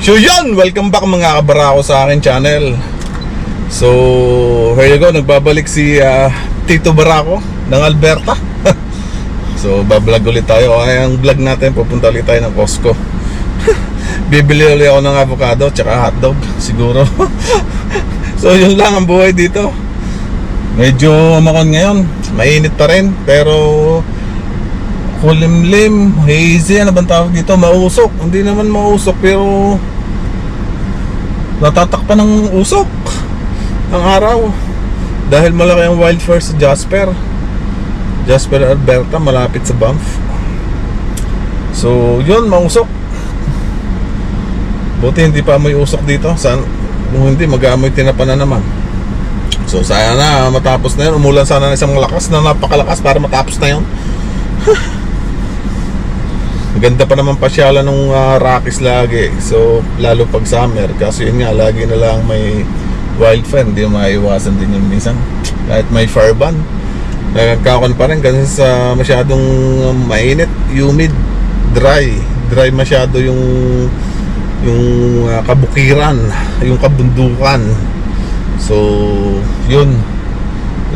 So yun, welcome back mga kabarako sa akin channel. So, here you go, nagbabalik si ah, Tito Barako ng Alberta. So, bablog ulit tayo. Ay, ang vlog natin, pupunta ulit tayo ng Costco. Bibili ulit ako ng avocado tsaka hotdog siguro. So, yun lang ang buhay dito. Medyo makon ngayon. Mainit pa rin Pero kulimlim, hazy, ano bang tawag dito? Mausok. Hindi naman mausok pero natatakpan ng usok ang araw. Dahil malaki ang wildfire sa Jasper. Jasper, Alberta, malapit sa Banff. So, yun, mausok. Buti hindi pa may usok dito. San, kung hindi, mag-aamoy tinapa na naman. So, sana matapos na yun. Umulan sana ng isang malakas na napakalakas para matapos na yun. Ganda pa naman pasyalan ng Rockies lagi. So, lalo pag summer. Kaso yun nga, lagi na lang may wildfire. Hindi maiwasan din yun minsan. Kahit may fire ban. Nagkakon pa rin kasi sa masyadong mainit, humid, dry. Dry masyado yung yung ah, kabukiran, yung kabundukan. So, yun.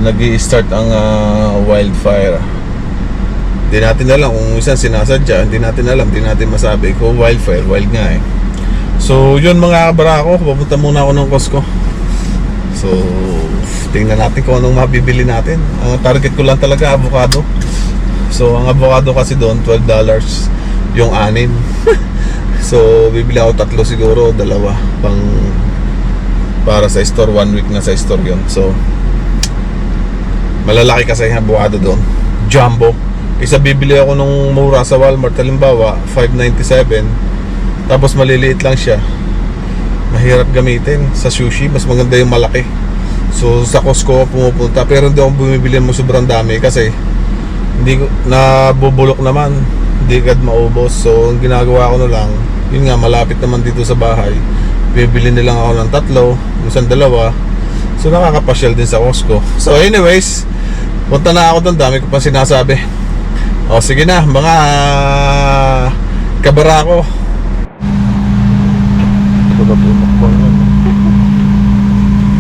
nag start ang ah, wildfire. Hindi natin alam kung isang sinasadya, hindi natin alam, hindi natin masabi kung wildfire, wild nga eh. So, yun mga kabarako, papunta muna ako ng Costco. So, tingnan natin kung anong mabibili natin. Ang target ko lang talaga, avocado. So, ang avocado kasi doon, $12 yung anin. so, bibili ako tatlo siguro, dalawa, pang para sa store, one week na sa store yun. So, malalaki kasi ang avocado doon. Jumbo. Isa bibili ako nung mura sa Walmart, halimbawa, 5.97. Tapos maliliit lang siya. Mahirap gamitin sa sushi, mas maganda yung malaki. So sa Costco ako pumupunta, pero hindi ako bumibili mo sobrang dami kasi hindi ko nabubulok naman, hindi agad maubos. So ang ginagawa ko na lang, yun nga malapit naman dito sa bahay. Bibili na lang ako ng tatlo, minsan dalawa. So nakakapasyal din sa Costco. So anyways, punta na ako doon, dami ko pa sinasabi. O sige na, mga kabarako. Po yung makbang yun.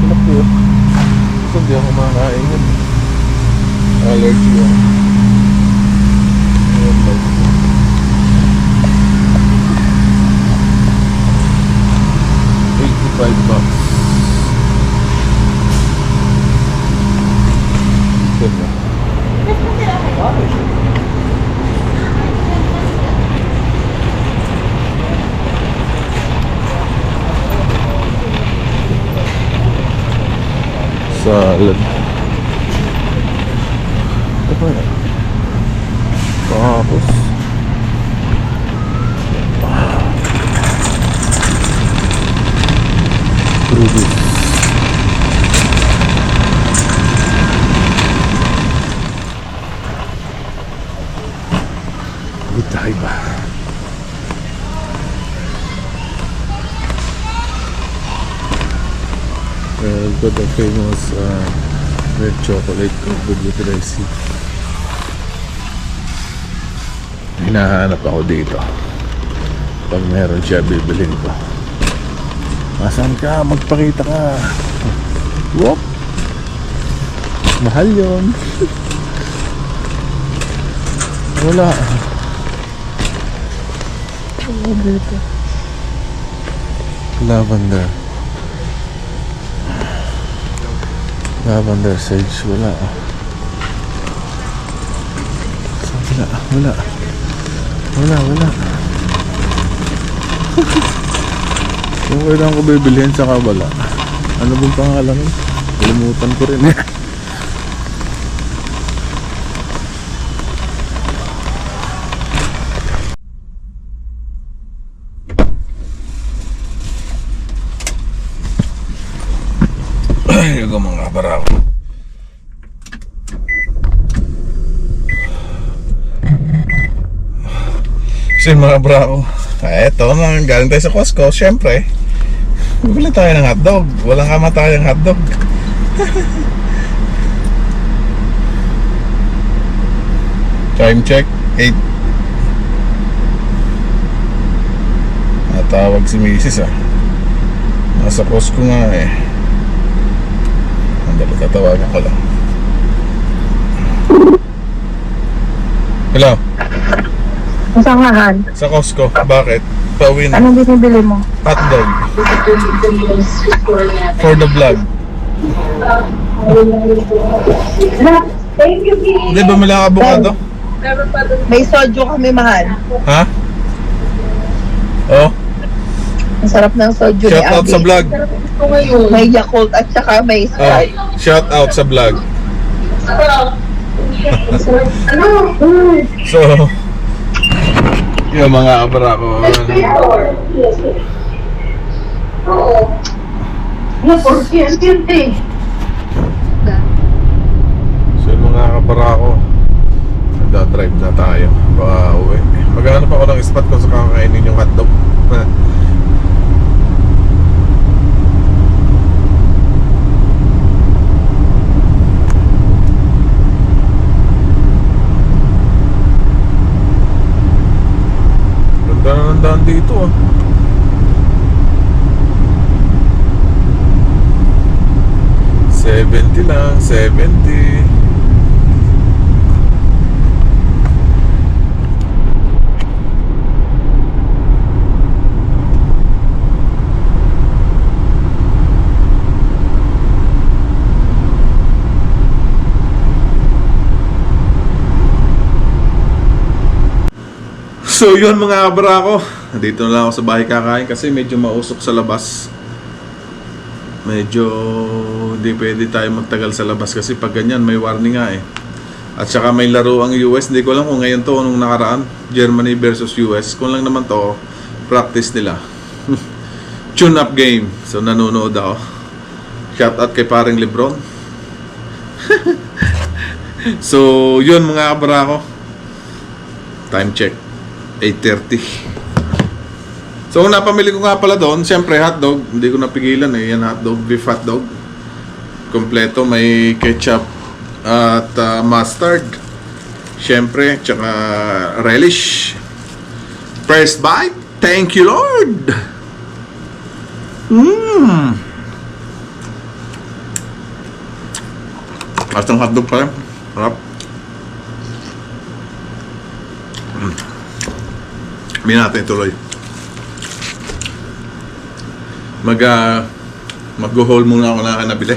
Ito po. Ito hindi ako makain yun. Allergy yun. Eighty-five bucks. Ito na. Salad. Ito uh, got the famous uh, red chocolate covered with resin. Hinahanap ako dito. Pag meron siya, bibilin ko. Asan ka? Magpakita ka. Whoop! Mahal yon. Wala. Dito? Lavender. Lavender sage, wala. Wala? Wala. Wala, wala. Kung kailangan ko bibilihin, saka wala. Ano bang pangalan? Kalimutan ko rin eh. Ay, yung mga barako. So yun, mga brako, eto na, galing tayo sa Costco, syempre, bibili tayo ng hotdog. Walang kamatayang hotdog. Time check, 8. Tatawag si Mrs. ah. Nasa Costco nga eh. Andali, tatawagan ko lang. Hello, Masangahan. sa Costco. Bakit? Pauwi na. Anong binibili mo? Hotdog. For the vlog. Thank you, Hindi ba may lang avocado? May soju kami, mahal. Ha? Oh, Ang sarap ng soju ni shout out Abby. sa vlog. May Yakult at saka may Oh, Sprite. shout out sa vlog. So, yung mga abra ko. So, yung mga kabara ko. Nagda-drive na tayo. Baka uwi. Maghanap ako ng spot kung saan kakainin yung hotdog. Ganda na ng daan dito ah. Seventy lang, seventy. So yun mga kabra ko Dito na lang ako sa bahay kakain kasi medyo mausok sa labas Medyo Hindi pwede tayo magtagal sa labas kasi pag ganyan may warning nga eh. At saka may laro ang US Hindi ko alam kung ngayon to nung nakaraan Germany versus US Kung lang naman to Practice nila. Tune up game. So nanonood ako. Shout out kay paring Lebron. So yun mga kabra ko. Time check 8.30 So napamili ko nga pala doon Siyempre hotdog. Hindi ko napigilan eh. Yan hotdog Beef hotdog. Kompleto May ketchup At ah, mustard. Siyempre Tsaka relish. First bite. Thank you Lord. Mmm. At ang hotdog pa rin Harap Hindi natin tuloy. Mag uh, mag-haul muna ako na nabili.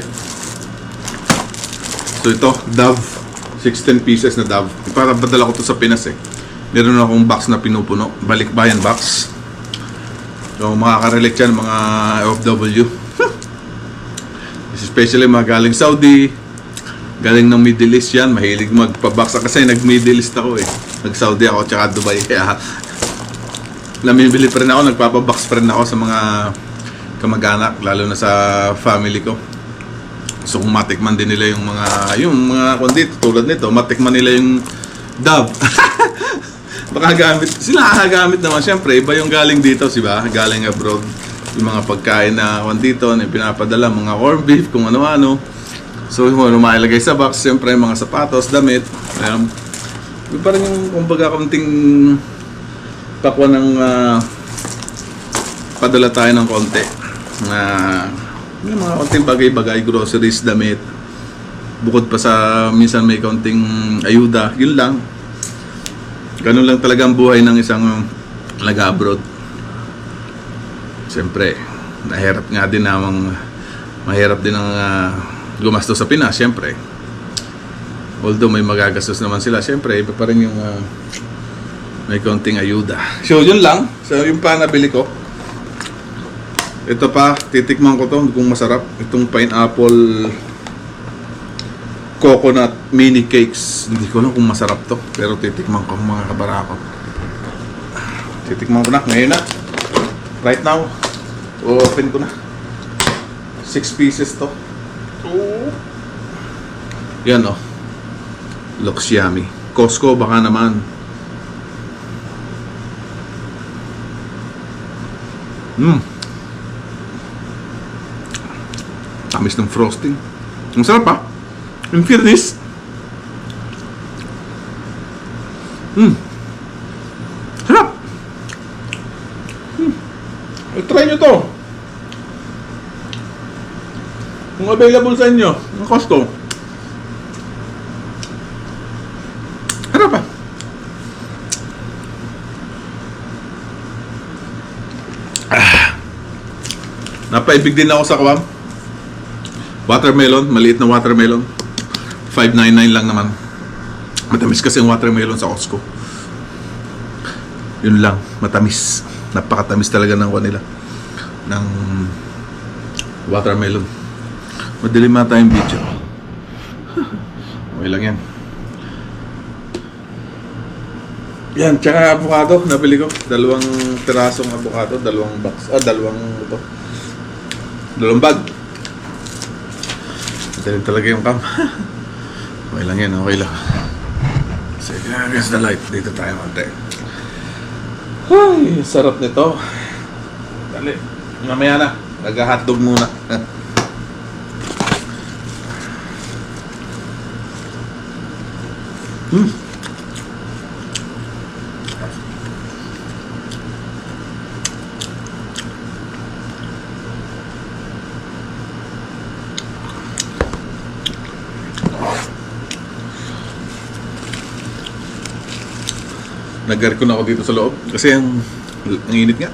So ito, Dove. 16 pieces na Dove. Para badala ko to sa Pinas eh. Meron akong box na pinupuno. Balikbayan box. So makaka-relate yan mga OFW. Especially mga galing Saudi, galing ng Middle East yan. Mahilig magpa-box. Kasi nag-Middle East ako eh. Nag-Saudi ako tsaka Dubai. Kaya namimili pa rin ako, nagpapabox pa rin ako sa mga kamag-anak, lalo na sa family ko. So kung matikman din nila yung mga, yung mga kondito tulad nito, matikman nila yung dove. Baka gamit, sila gagamit naman. Siyempre, iba yung galing dito, si ba? Galing abroad. Yung mga pagkain na kondito, na pinapadala, mga corned beef, kung ano-ano. So, yung ano, mailagay sa box, siyempre, mga sapatos, damit. Um, parang yung, kumbaga, konting pakwa ng ah, padala tayo ng konti na yung mga konting bagay-bagay, groceries, damit bukod pa sa minsan may konting ayuda, yun lang ganun lang talaga ang buhay ng isang nag-abroad siyempre nahirap nga din namang mahirap din ang ah, gumastos sa Pinas, siyempre although may magagastos naman sila, siyempre iba pa rin yung ah, may konting ayuda. So, yun lang. So, yung pa nabili ko. Ito pa, titikman ko to kung masarap. Itong pineapple coconut mini cakes. Hindi ko alam kung masarap to. Pero titikman ko mga kabarako. Titikman ko na. Ngayon na. Right now. Open ko na. Six pieces to. Oh. Yan oh. Looks yummy. Costco baka naman. Mm. Tamis ng frosting. Ang sarap pa. In fairness. Mm. Sarap. Mm. try nyo to. Kung available sa inyo, ang Costco. Ano pa? Ah. Napaibig din ako sa kawam. Watermelon, maliit na watermelon. 5.99 lang naman. Matamis kasi ang watermelon sa Costco. Yun lang, matamis. Napakatamis talaga ng kanila. Ng watermelon. Madilim na tayong video. Okay lang yan. Yan, tsaka avocado, nabili ko. Dalawang pirasong avocado, dalawang box, ah, dalawang ito. Dalawang bag. Madilim talaga yung cam. okay lang yan, okay lang. Sige, against the light. Dito tayo mante. Ay, sarap nito. Dali. Mamaya na. Nag-hotdog muna. hmm. Nag-aircon ako dito sa loob kasi ang, ang init nga.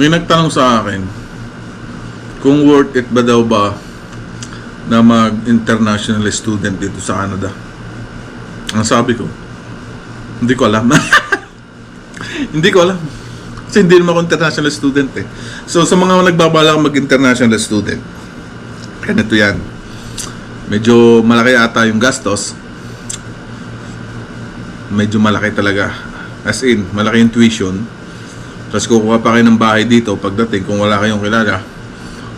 May nagtanong sa akin kung worth it ba daw ba na mag-international student dito sa Canada. Ang sabi ko, hindi ko alam. hindi ko alam. Kasi hindi naman ako international student eh. So sa mga nagbabalak mag-international student, ganito yan. Medyo malaki ata yung gastos. Medyo malaki talaga. As in, malaki yung tuition. Tapos kukuha pa kayo ng bahay dito pagdating kung wala kayong kilala.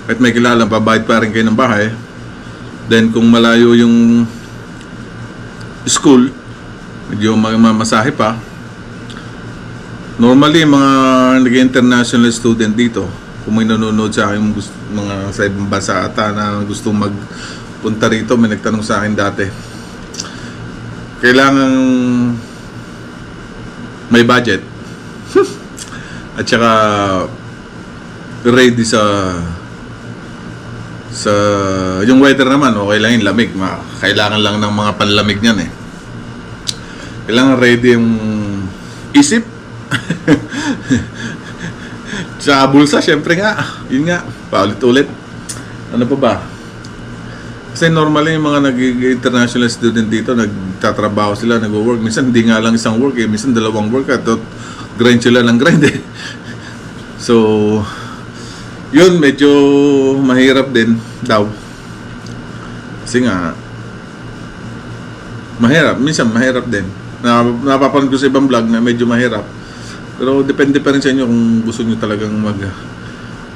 At may kilala, babayad pa rin kayo ng bahay. Then kung malayo yung school, medyo mamamasahe pa. Normally, mga nag-international student dito, kung may nanonood sa akin mga sa ibang bansa ata na gusto magpunta rito, may nagtanong sa akin dati. Kailangan may budget at saka ready sa sa yung weather naman okay lang yung lamig. Ma, kailangan lang ng mga panlamig niyan eh. Kailangan ready yung isip. Sa bulsa syempre nga. Yun nga paulit-ulit. Ano pa ba? Kasi normally yung mga nag-international student dito nagtatrabaho sila nag-work. Minsan hindi nga lang isang work eh. Minsan dalawang work at grind sila ng grind eh. So, yun, medyo mahirap din daw. Kasi nga, mahirap. Minsan, mahirap din. Na, napapanood ko sa ibang vlog na medyo mahirap. Pero depende pa rin sa inyo kung gusto nyo talagang mag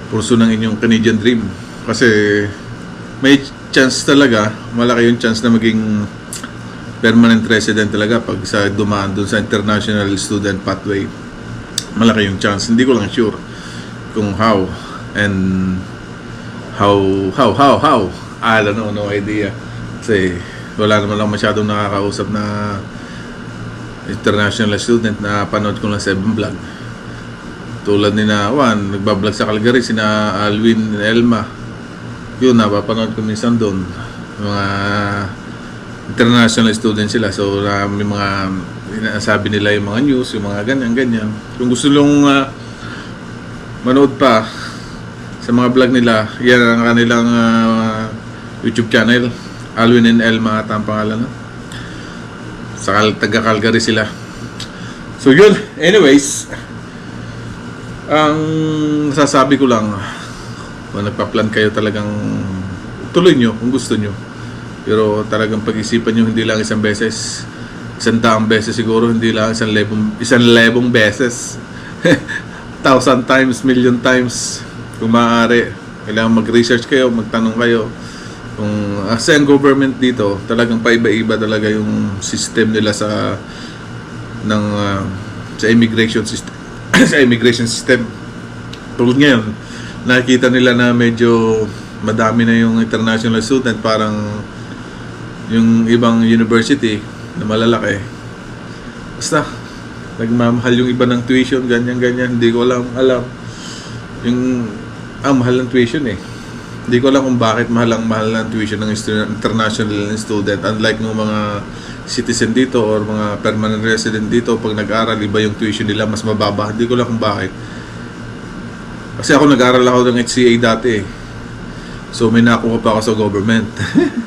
purso ng inyong Canadian dream. Kasi may chance talaga, malaki yung chance na maging permanent resident talaga pag sa dumaan dun sa international student pathway malaki yung chance. Hindi ko lang sure kung how and how how how how. I don't know no idea. Kasi wala naman lang masyadong nakakausap na international student na panood ko lang sa ibang vlog. Tulad ni na Juan nagbablog sa Calgary sina Alwin Elma. Yun napapanood ko minsan doon. Mga international student sila. So, uh, may mga sabi nila yung mga news, yung mga ganyan, ganyan. Kung gusto nung uh, manood pa sa mga vlog nila, yan ang kanilang uh, YouTube channel. Alwin and Elma at ang pangalan. No? Sa taga Calgary sila. So, yun. Anyways, ang sasabi ko lang, kung nagpa-plan kayo talagang tuloy nyo kung gusto nyo. Pero talagang pag-isipan nyo hindi lang isang beses, isang daang beses siguro, hindi lang isang lebong, isang lebong beses. Thousand times, million times. kung maaari, kailangan mag-research kayo, magtanong kayo. Kung kasi ang government dito, talagang paiba-iba talaga yung system nila sa ng ah, sa immigration system sa immigration system. Tulad ngayon, nakikita nila na medyo madami na yung international student, parang yung ibang university na malalaki. Basta, nagmamahal yung iba ng tuition, ganyan-ganyan. Hindi ko alam, alam. Yung, ah, mahal ng tuition eh. Hindi ko alam kung bakit mahal ang mahal ng tuition ng international student. Unlike ng mga citizen dito or mga permanent resident dito, pag nag-aral, iba yung tuition nila, mas mababa. Hindi ko alam kung bakit. Kasi ako nag-aral ako ng HCA dati eh. So may nakuha pa ako sa government.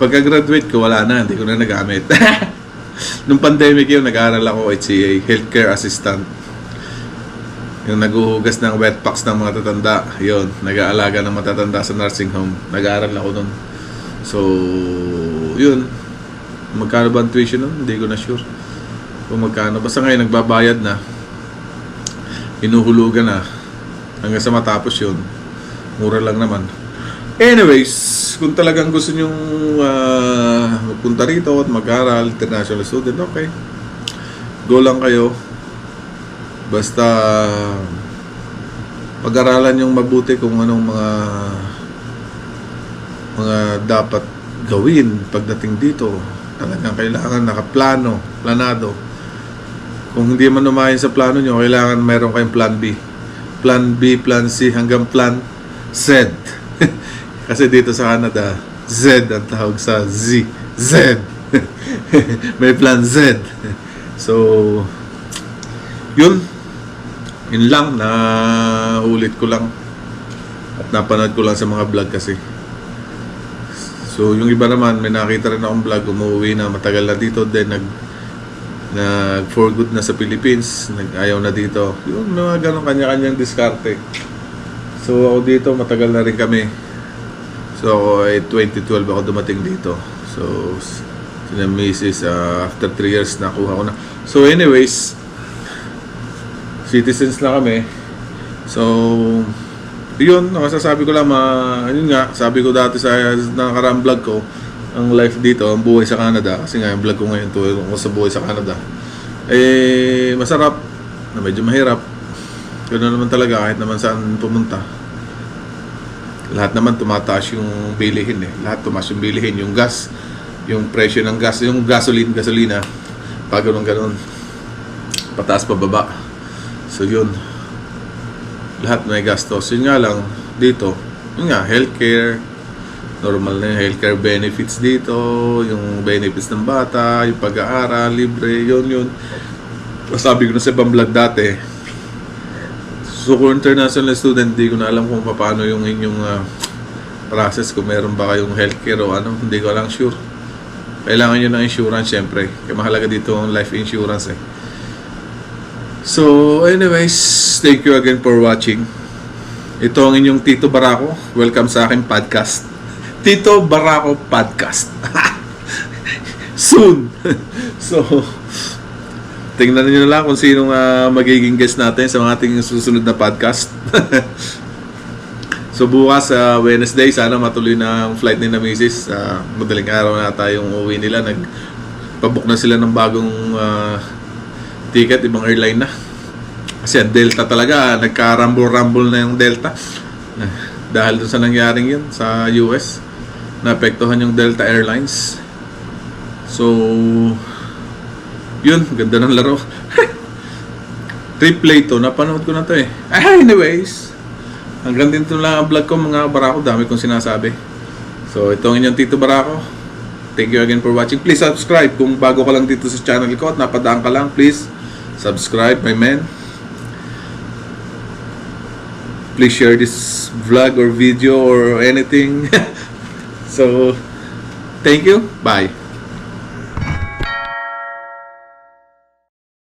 Pagka-graduate ko, wala na. Hindi ko na nagamit. Nung pandemic yun, nag-aaral ako HCA, Healthcare Assistant. Yung naguhugas ng wet packs ng mga tatanda. Yun, nag-aalaga ng matatanda sa nursing home. Nag-aaral ako nun. So, yun. Magkano ba ang tuition nun? Hindi ko na sure. Kung magkano. Basta ngayon, nagbabayad na. Hinuhulugan na. Hanggang sa matapos yun. Mura lang naman. Anyways, kung talagang gusto nyong ah, magpunta rito at mag-aral, international student, okay. Go lang kayo. Basta pag-aralan yung mabuti kung anong mga mga dapat gawin pagdating dito. Talagang kailangan nakaplano, planado. Kung hindi man umayon sa plano nyo, kailangan meron kayong plan B. Plan B, plan C, hanggang plan Z. Kasi dito sa Canada, Z ang tawag sa Z. Z. May plan Z. So, yun. Yun lang. Na ulit ko lang. At napanood ko lang sa mga vlog kasi. So, yung iba naman, may nakita rin akong vlog, umuwi na matagal na dito, then nag nag for good na sa Philippines, nag-ayaw na dito. Yung mga ganong kanya-kanyang diskarte. So, ako dito, matagal na rin kami. So, ay 2012 ako dumating dito. So, sina Mrs. ah, after 3 years nakuha ko na. So, anyways, citizens na kami. So, yun, ang masasabi ko lang, ma, yun nga, sabi ko dati sa nakakaraang vlog ko, ang life dito, ang buhay sa Canada, kasi nga yung vlog ko ngayon to, ko sa buhay sa Canada, eh, masarap, na medyo mahirap. Ganoon naman talaga, kahit naman saan pumunta. Lahat naman tumataas yung bilihin eh. Lahat tumaas yung bilihin. Yung gas, yung presyo ng gas, yung gasoline, gasolina, pag ganun ganun, pataas pababa. So yun, lahat may gastos. Yun nga lang, dito, yun nga, healthcare, normal na yung healthcare benefits dito, yung benefits ng bata, yung pag-aaral, libre, yun yun. Sabi ko na sa ibang vlog dati, so kung international student, di ko na alam kung paano yung inyong ah, process, kung meron ba kayong healthcare o ano, hindi ko lang sure. Kailangan nyo ng insurance, syempre. Kaya mahalaga dito ang life insurance eh. So, anyways, thank you again for watching. Ito ang inyong Tito Barako. Welcome sa aking podcast. Tito Barako Podcast. Soon. so, tingnan niyo na lang kung sino uh, magiging guest natin sa mga ating susunod na podcast. so, bukas sa Wednesday, sana matuloy na ang flight ni na Mrs. Uh, madaling araw na tayong uwi nila. Nagpabook na sila ng bagong ah, ticket, ibang airline na. Kasi ang Delta talaga, nagka-rumble-rumble na yung Delta. Dahil doon sa nangyaring yun sa US, naapektuhan yung Delta Airlines. So, yun, ganda ng laro. Replay to, napanood ko na to eh. Ah, anyways, hanggang dito lang ang vlog ko mga barako, dami kong sinasabi. So, ito ang inyong Tito Barako. Thank you again for watching. Please subscribe kung bago ka lang dito sa channel ko at napadaan ka lang. Please subscribe, my man. Please share this vlog or video or anything. so, thank you. Bye.